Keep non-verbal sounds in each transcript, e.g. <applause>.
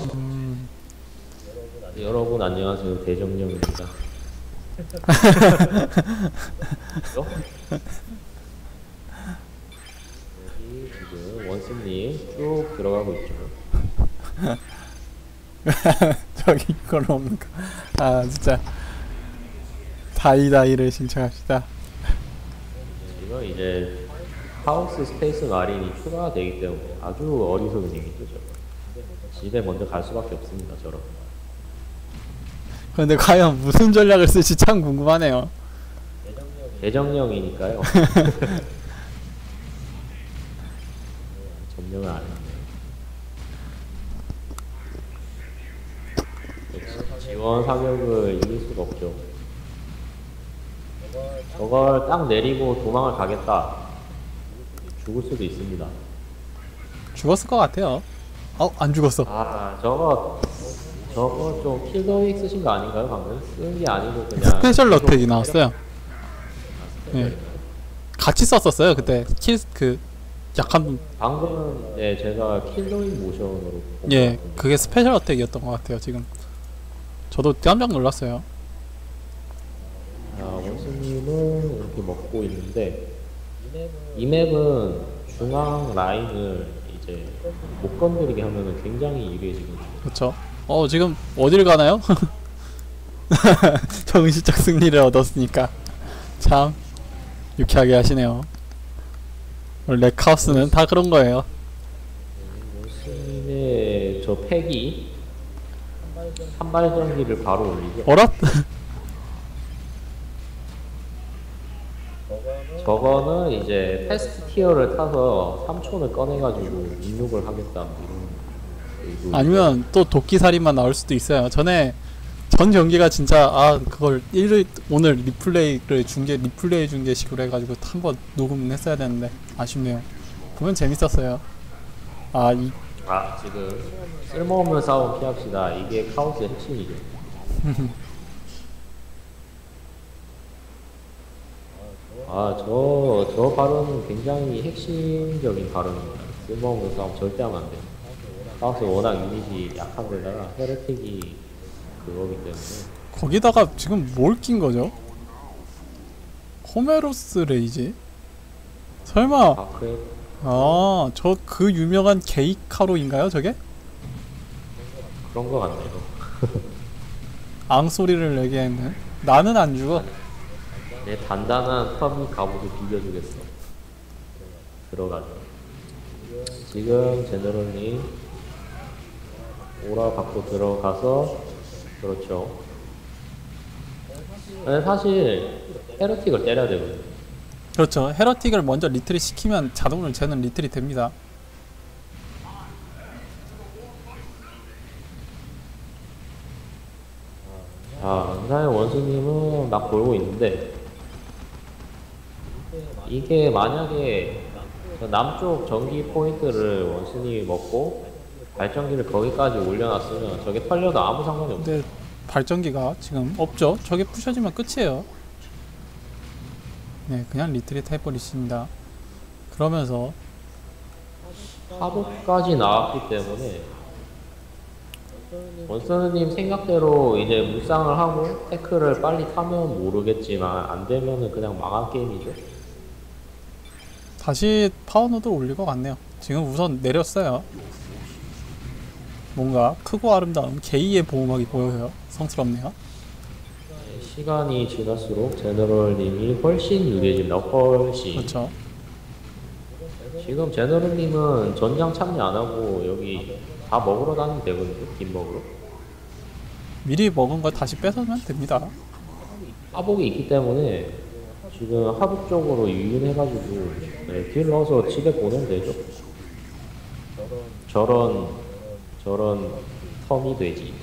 거? 음, 여러분 안녕하세요 대정령입니다. 어? <laughs> 여기 지금 원스님 쭉 들어가고 있죠. <laughs> 저기 이건 없는가? 아 진짜 다이다이를 신청합시다. 지금 이제 하우스 스페이스 마린이 추가가 되기 때문에 아주 어리석은 얘기죠. 집에 먼저 갈 수밖에 없습니다. 저런. 그런데 과연 무슨 전략을 쓸지 참 궁금하네요. 대정령이니까요. 점령을 <laughs> 안 했네요. 지원 사격을 이길 수가 없죠. 저걸 딱 내리고 도망을 가겠다. 죽을 수도 있습니다. 죽었을 것 같아요. 어, 안 죽었어. 아, 저거, 저거 좀 킬더윅 쓰신 거 아닌가요, 방금? 쓴게 아니고 그냥. 스페셜 어택이 나왔어요. 네. 같이 썼었어요 그때 킬 그 약한 분. 방금은 네, 제가 킬더윅 모션으로. 예. 그게 스페셜 어택이었던 것 같아요 지금. 저도 깜짝 놀랐어요. 자, 원수님은 이렇게 먹고 있는데 이 맵은 중앙 라인을 이제 못 건드리게 하면은 굉장히 유리해지거든요. 그렇죠. 어 지금 어딜 가나요? <laughs> 정신적 승리를 얻었으니까 참 유쾌하게 하시네요. 원래 카오스는 다 그런 거예요. 원수님의 저 팩이 한발 전기를 바로 올리죠. 어라? 저거는 이제 패스트 티어를 타서 3촌을 꺼내가지고 입력을 하겠다 뭐 이런. 아니면 또 도끼살인만 나올 수도 있어요. 전에 전 경기가 진짜 아 그걸 일 오늘 리플레이를 중계 리플레이 중계식으로 해가지고 한번 녹음은 했어야 되는데 아쉽네요. 보면 재밌었어요. 아 이 아 지금 쓸모없는 싸움 피합시다. 이게 카오스의 핵심이죠. <laughs> 아, 저, 저 발언은 굉장히 핵심적인 발언입니다. 쓸모없는 싸움 절대 하면 안 돼요. 카오스 워낙 유닛이 약한 데다가 헤르틱이 그거기 때문에. 거기다가 지금 뭘 낀 거죠? 호메로스 레이지? 설마 아, 그래. 아저 그 유명한 게이카로인가요 저게? 그런 거 같네요. 앙 소리를 내게 했는 나는 안 죽어. 내 단단한 터미 갑옷을 비벼주겠어. 들어가죠. 지금 제너럴님 오라 받고 들어가서 그렇죠. 근데 사실 헤르틱을 때려야 되거든요. 그렇죠. 헤러틱을 먼저 리트리 시키면 자동으로 쟤는 리트리 됩니다. 자, 은사의 원수님은 막 돌고 있는데 이게 만약에 저 남쪽 전기 포인트를 원수님이 먹고 발전기를 거기까지 올려놨으면 저게 털려도 아무 상관이 없어요. 근데 발전기가 지금 없죠. 저게 부셔지면 끝이에요. 네, 그냥 리트릿 해버리십니다. 그러면서 하복까지 나왔기 때문에 원서님 생각대로 이제 무쌍을 하고 태클을 빨리 타면 모르겠지만 안 되면은 그냥 망한 게임이죠. 다시 파워노드 올릴 것 같네요. 지금 우선 내렸어요. 뭔가 크고 아름다운 게이의 보호막이 보여요. 성스럽네요. 시간이 지날수록 제너럴님이 훨씬 유리해진다. 훨씬. 그렇죠. 지금 제너럴님은 전장 참여 안 하고 여기 다 먹으러 다니면 되거든요. 김 먹으러. 미리 먹은 거 다시 뺏으면 됩니다. 하복이 있기 때문에 지금 하복 쪽으로 유인해가지고 네, 딜 넣어서 집에 보내면 되죠. 저런 저런 텀이 되지.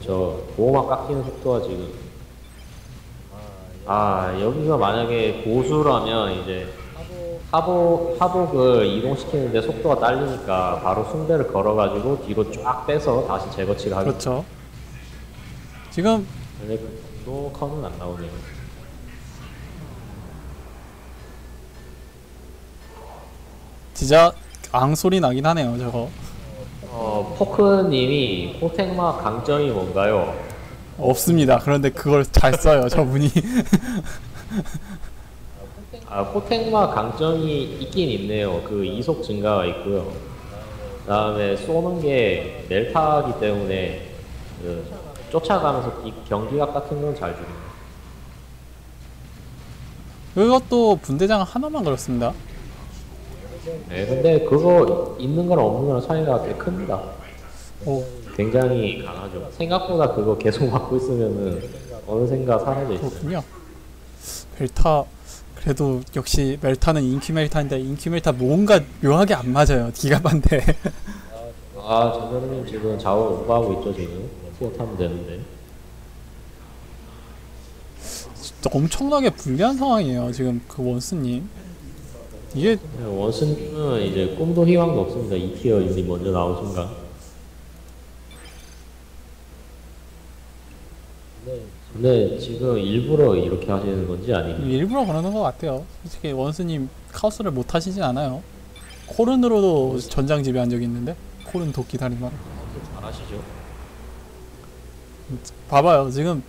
저 보호막 깎이는 속도가 지금 아 여기가 만약에 고수라면 이제 하복 하복을 이동시키는데 속도가 딸리니까 바로 숭배를 걸어가지고 뒤로 쫙 빼서 다시 재거치를 하겠죠. 그렇죠. 지금 또 컴은 안 나오네요. 진짜 앙 소리 나긴 하네요 저거 어, 포크님이 포텍마 강점이 뭔가요? 없습니다 그런데 그걸 잘 써요 저분이 <laughs> 아, 포텍마 강점이 있긴 있네요. 그 이속 증가가 있고요. 그 다음에 쏘는 게 멜타기 때문에 그 쫓아가면서 이 경기각 같은 건잘 주네요. 그것도 분대장 하나만 그렇습니다 네, 근데 그거 있는 거랑 없는 거랑 차이가 꽤 큽니다. 오 굉장히 강하죠. 생각보다 그거 계속 받고 있으면은 어느샌가 사라져 있어요. 그렇군요 멜타 그래도 역시 멜타는 인기 멜타인데 인기 멜타 뭔가 묘하게 안 맞아요 기가반데 아, 전현님 지금 좌우 우가하고 있죠, 지금. 티어 타면 되는데. 진짜 엄청나게 불리한 상황이에요 지금 그 원스님 이게 네, 원스님은 이제 꿈도 희망도 없습니다. 2티어 유닛 먼저 나온 순간. 근데 지금 일부러 이렇게 하시는 건지 아니면 일부러 그러는 것 같아요 솔직히 원스님 카오스를 못 하시진 않아요 코른으로도 전장 지배한 적이 있는데 코른 도끼 다리만 잘하시죠? 봐봐요. 지금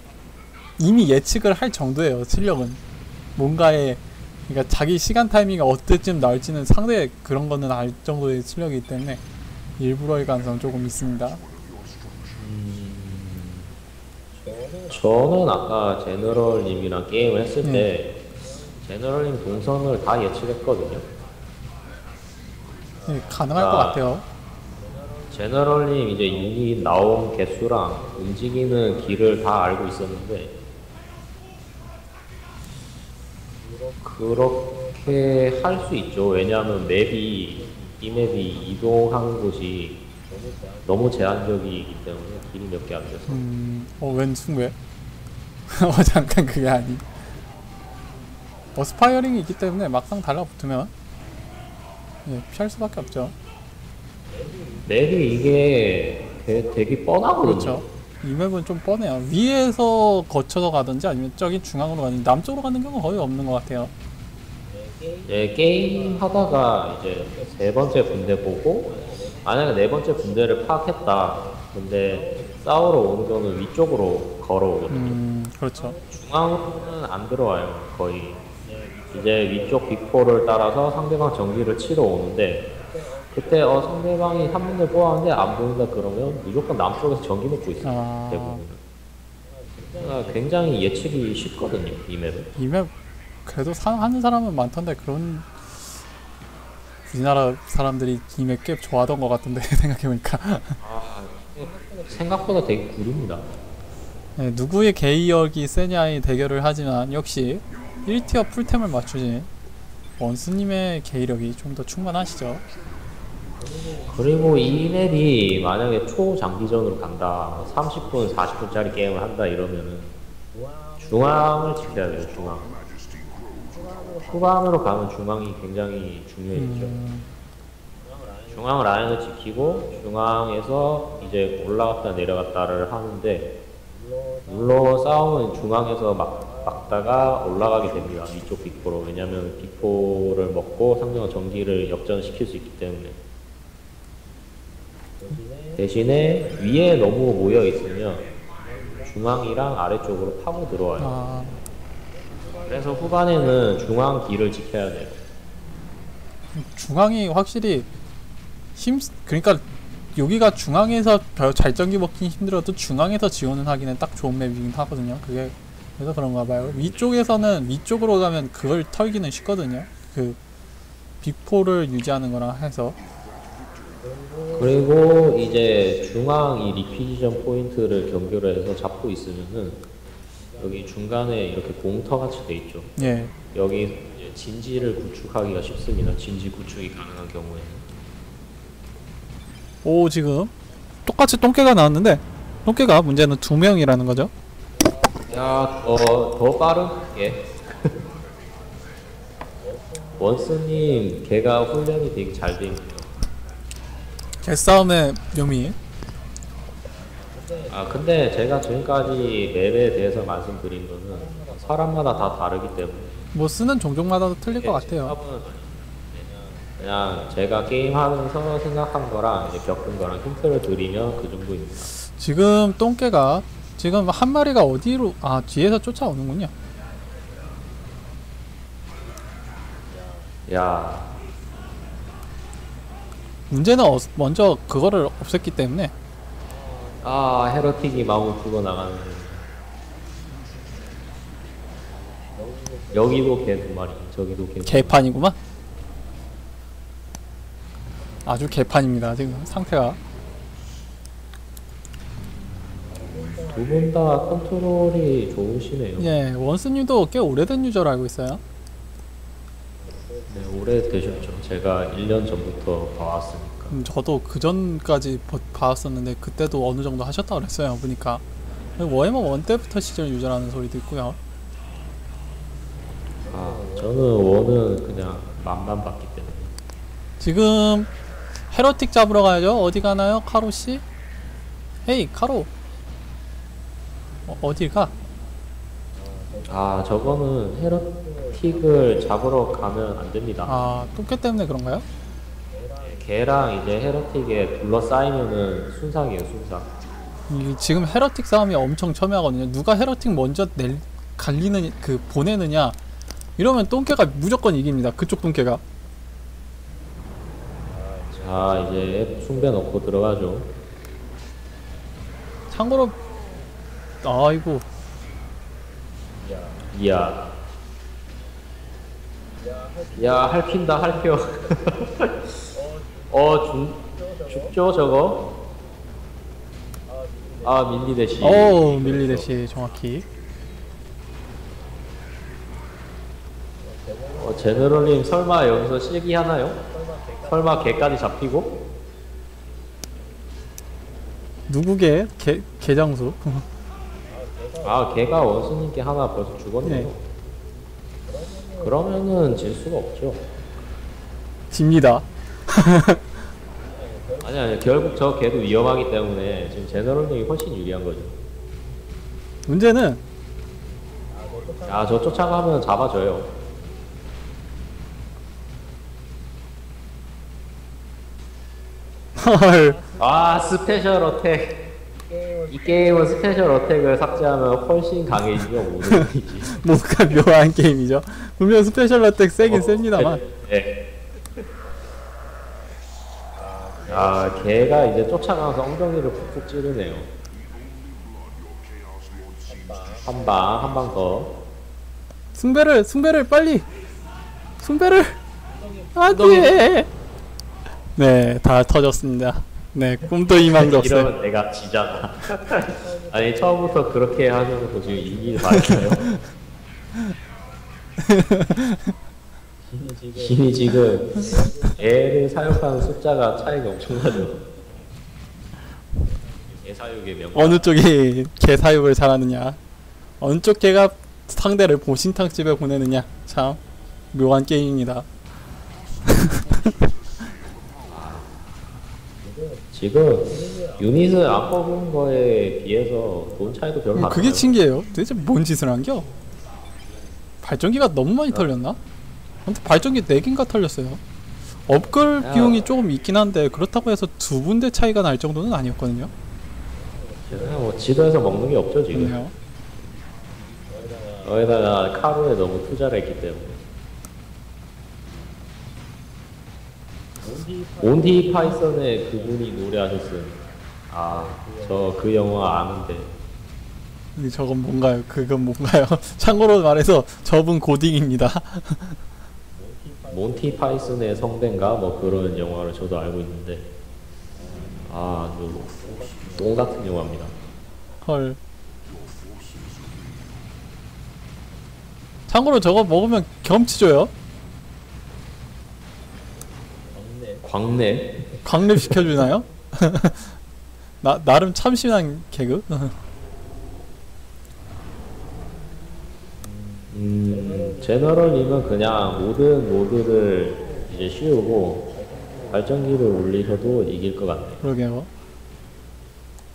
이미 예측을 할 정도예요 실력은. 뭔가에 그러니까 자기 시간 타이밍이 어때쯤 나올지는 상대 그런 거는 알 정도의 실력이기 때문에 일부러일 가능성 조금 있습니다. 저는 아까 제너럴님이랑 게임을 했을 때 제너럴님 동선을 다 예측했거든요. 네, 가능할 아. 것 같아요 제너럴님 이제 유닛 나온 개수랑 움직이는 길을 다 알고 있었는데 그렇게 할 수 있죠. 왜냐하면 맵이 이 맵이 이동하는 곳이 너무 제한적이기 때문에 길이 몇 개 안 돼서 음, 어, 웬 숭배? <laughs> 어, 잠깐 그게 아니. 어, 스파이어링이 있기 때문에 막상 달라붙으면 예, 피할 수밖에 없죠. 맵이 이게 되- 되게 뻔하거든요. 그렇죠. 이 맵은 좀 뻔해요. 위에서 거쳐서 가든지 아니면 저기 중앙으로 가든지 남쪽으로 가는 경우는 거의 없는 것 같아요. 예, 게임 하다가 이제 세 번째 군대 보고 만약에 네 번째 군대를 파악했다. 근데 싸우러 오는 거는 위쪽으로 걸어오거든요. 음, 그렇죠. 중앙으로는 안 들어와요. 거의 이제 위쪽 빅포를 따라서 상대방 전기를 치러 오는데 그때 어 상대방이 한 문제 뽑았는데 안 보인다 그러면 무조건 남쪽에서 전기 놓고 있어요. 아. 대부분. 굉장히 예측이 쉽거든요. 이 맵은. 이 맵 그래도 사, 하는 사람은 많던데 그런 우리나라 사람들이 이 맵 꽤 좋아하던 것 같은데 <laughs> 생각해보니까 아, 생각보다 되게 구립니다. 네, 누구의 게이역이 세냐의 대결을 하지만 역시 1티어 풀템을 맞추신 원스님의 게이력이 좀 더 충분하시죠. 그리고 이 맵이 만약에 초장기전으로 간다, 30분, 40분짜리 게임을 한다 이러면은 중앙을 지켜야 돼요, 중앙. 후반으로 가면 중앙이 굉장히 중요해지죠. 음, 중앙 라인을 지키고 중앙에서 이제 올라갔다 내려갔다를 하는데 물론 싸움은 중앙에서 막, 막다가 올라가게 됩니다. 위쪽 빅포로. 왜냐면 빅포를 먹고 상대방 전기를 역전시킬 수 있기 때문에. 대신에 위에 너무 모여 있으면 중앙이랑 아래쪽으로 파고 들어와요. 아, 그래서 후반에는 중앙 길을 지켜야 돼요. 중앙이 확실히 힘 그러니까 여기가 중앙에서 별 잘전기 먹긴 힘들어도 중앙에서 지원을 하기는 딱 좋은 맵이긴 하거든요. 그게 그래서 그런가 봐요. 위쪽에서는 위쪽으로 가면 그걸 털기는 쉽거든요. 그 빅포를 유지하는 거랑 해서 그리고 이제 중앙 이 리퀴지션 포인트를 경계로 해서 잡고 있으면은 여기 중간에 이렇게 공터 같이 돼 있죠. 예 여기 진지를 구축하기가 쉽습니다. 진지 구축이 가능한 경우에는. 오 지금 똑같이 똥개가 나왔는데 똥개가 문제는 두 명이라는 거죠. 야, 더, 더 빠른? 예. <laughs> 원스님, 걔가 훈련이 되게 잘 돼 있네요. 개싸움의 묘미. 아, 근데 제가 지금까지 맵에 대해서 말씀드린 거는 사람마다 다 다르기 때문에. 뭐 쓰는 종족마다도 틀릴 것 같아요. 제압은 그냥 제가 게임하면서 생각한 거랑 이제 겪은 거랑 힌트를 드리면 그 정도입니다. 지금 똥개가 지금 한 마리가 어디로 아 뒤에서 쫓아오는군요. 야, 문제는 어, 먼저 그거를 없앴기 때문에 아 헤러틱이 마구 죽어 나가는. 여기도 개 두 마리, 저기도 개. 개판이구만. 아주 개판입니다 지금 상태가. 두 분 다 컨트롤이 좋으시네요. 예 원스님도 꽤 오래된 유저로 알고 있어요. 네, 오래 되셨죠. 제가 1년 전부터 봐왔으니까. 음, 저도 그 전까지 버- 봐왔었는데 그때도 어느 정도 하셨다 그랬어요 보니까 워해머 원 때부터 시절 유저라는 소리도 있고요. 아, 저는 원은 그냥 맛만 봤기 때문에. 지금 헤러틱 잡으러 가야죠. 어디 가나요, 카로 씨? 헤이, 카로. 어, 어딜 가? 아, 저거는 헤러 틱을 잡으러 가면 안 됩니다. 아, 똥개 때문에 그런가요? 걔랑 이제 헤러틱에 둘러싸이면은 순삭이에요, 순삭. 이, 지금 헤러틱 싸움이 엄청 첨예하거든요. 누가 헤러틱 먼저 낼 갈리는 그 보내느냐 이러면 똥개가 무조건 이깁니다. 그쪽 똥개가. 자, 이제 숭배 넣고 들어가죠. 참고로 아이고 이야. 야, 할핀다, 할펴. 어, 죽, 죽죠, 저거? 아, 민니 대시. 어 밀리데시 정확히 어, 제너럴님 설마 여기서 실기 하나요? 설마 개까지 잡히고? 누구게 개 개장수 아, 개가 원수님께 하나 벌써 죽었네요. 네. 그러면은 질 수가 없죠. 집니다. 아니 아니 결국 저 개도 위험하기 때문에 지금 제너럴님이 훨씬 유리한 거죠. 문제는 아저 쫓아가면 잡아줘요. 헐아 스페셜 어택. 이 게임은 스페셜 어택을 삭제하면 훨씬 강해지죠. <laughs> 뭔가 묘한 게임이죠. 분명 스페셜 어택 세긴 셉니다만 네. 아 개가 이제 쫓아가면서 엉덩이를 푹푹 찌르네요. 한방 한 방 더. 숭배를 숭배를 빨리 숭배를 안돼. 네 다 터졌습니다. 네 꿈도 희망도 없어요. 이러면 내가 지잖아. <laughs> 아니 처음부터 그렇게 하셔놓고 지금 이기를 바랬어요. 신이 지금 애를 사육하는 숫자가 차이가 엄청나죠. 애 사육의 명. 어느 쪽이 개 사육을 잘하느냐, 어느 쪽 개가 상대를 보신탕 집에 보내느냐, 참 묘한 게임입니다. <laughs> 지금 유닛을 안 뽑은 거에 비해서 돈 차이도 별로 안 음, 그게 나요. 신기해요. 도대체 뭔 짓을 한겨? 발전기가 너무 많이 털렸나? 근데 발전기 4개인가 털렸어요. 업글 야. 비용이 조금 있긴 한데 그렇다고 해서 두 군데 차이가 날 정도는 아니었거든요. 그냥 뭐 지도에서 먹는 게 없죠 지금. 그렇네요. 거기다가 카로에 너무 투자를 했기 때문에. 몬티 파이썬의 그분이 노래하셨어요. 아, 저 그 영화 아는데. 근데 저건 뭔가요? 그건 뭔가요? <laughs> 참고로 말해서 저분 고딩입니다. 몬티 파이썬의 성대인가 뭐 그런 영화를 저도 알고 있는데. 아, 똥 같은 영화입니다. 헐. 참고로 저거 먹으면 경험치 줘요. 광내. 광립 시켜주나요? <laughs> 나 나름 참신한 개그. 음, 제너럴님은 그냥 모든 모드를 이제 씌우고 발전기를 올리셔도 이길 것 같네요. 그러게요.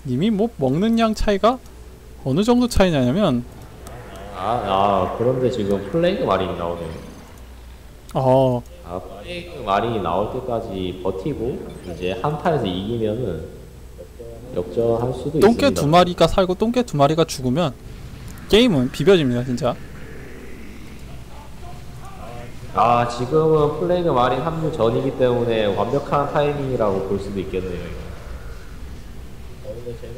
이미 뭐 먹는 양 차이가 어느 정도 차이냐면 아, 아 그런데 지금 플레이가 많이 나오네요. 어 아, 플레이그 마린이 나올 때까지 버티고 이제 한타에서 이기면은 역전할 수도 똥개 있습니다. 두 마리가 살고 똥개 두 마리가 죽으면 게임은 비벼집니다 진짜 아 지금은 플레이그 마린 합류 전이기 때문에 완벽한 타이밍이라고 볼 수도 있겠네요.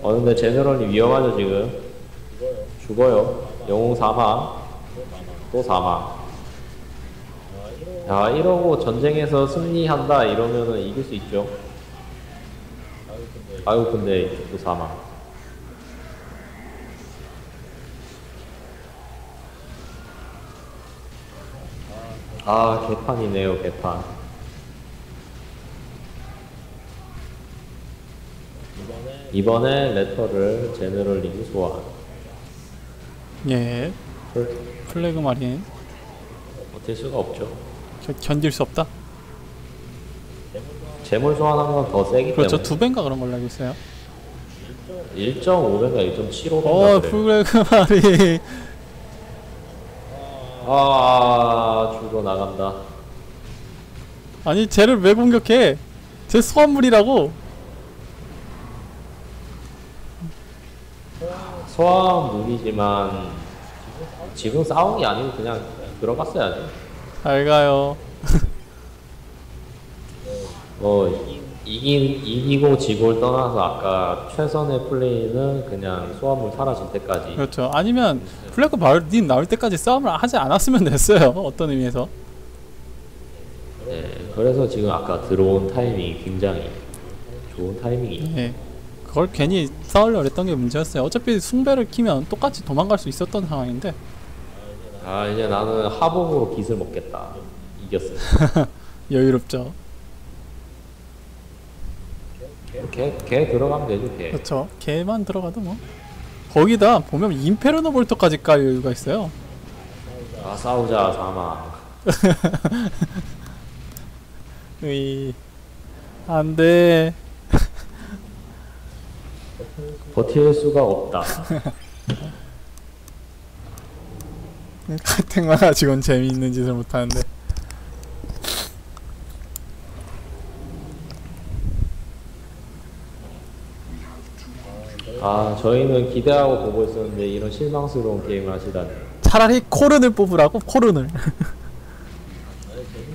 어 근데 제너럴이 위험하죠 지금. 죽어요. 영웅 사망. 또 사망. 야 이러고 전쟁에서 승리한다 이러면은 이길 수 있죠. 아유 근데 또 사망. 아 개판이네요 개판. 이번에 레터를 제너럴 리그 소환. 예 플- 플래그 마린 버틸 수가 없죠. 겨, 견딜 수 없다? 재물 소환한 건 더 세기 그렇죠. 때문에. 두 배인가 그런 걸로 알고 있어요. 1.5배가 1.75배가 어. 플래그 마린 <laughs> 아 죽어 나간다. 아니 쟤를 왜 공격해? 쟤 소환물이라고. 소환물이지만 지금 게 아니고 그냥 들어갔어야지. 잘 가요. 뭐 이- 이긴 이기고 지고를 떠나서 아까 최선의 플레이는 그냥 소환물 사라질 때까지. 그렇죠. 아니면 플래그 마린 나올 때까지 싸움을 하지 않았으면 됐어요. 어떤 의미에서? 네, 그래서 지금 아까 들어온 타이밍이 굉장히 좋은 타이밍이. 예 그걸 괜히 싸우려고 했던 게 문제였어요. 어차피 숭배를 키면 똑같이 도망갈 수 있었던 상황인데 아 이제 나는 하복으로 깃을 먹겠다. 이겼어요. <laughs> 여유롭죠 걔, 걔 들어가면 되죠 걔. 그렇죠 걔만 들어가도 뭐 거기다 보면 임페르노 볼터까지 깔 여유가 있어요 아 싸우자 사망. 으이 안돼 버틸 수가 없다. <laughs> 같은 만화 직원 재미있는 짓을 못하는데 아 저희는 기대하고 보고 있었는데 이런 실망스러운 게임을 하시다니. 차라리 코른을 뽑으라고 코른을 <laughs>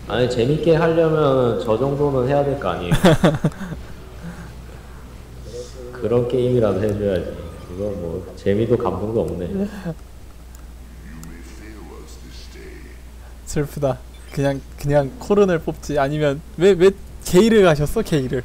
아니 재밌게 하려면 저 정도는 해야 될 거 아니에요. <laughs> 그런 게임이라도 해줘야지. 이건 뭐 재미도 감동도 없네. <laughs> 슬프다. 그냥 그냥 코른을 뽑지. 아니면 왜 왜 게이를 가셨어 게이를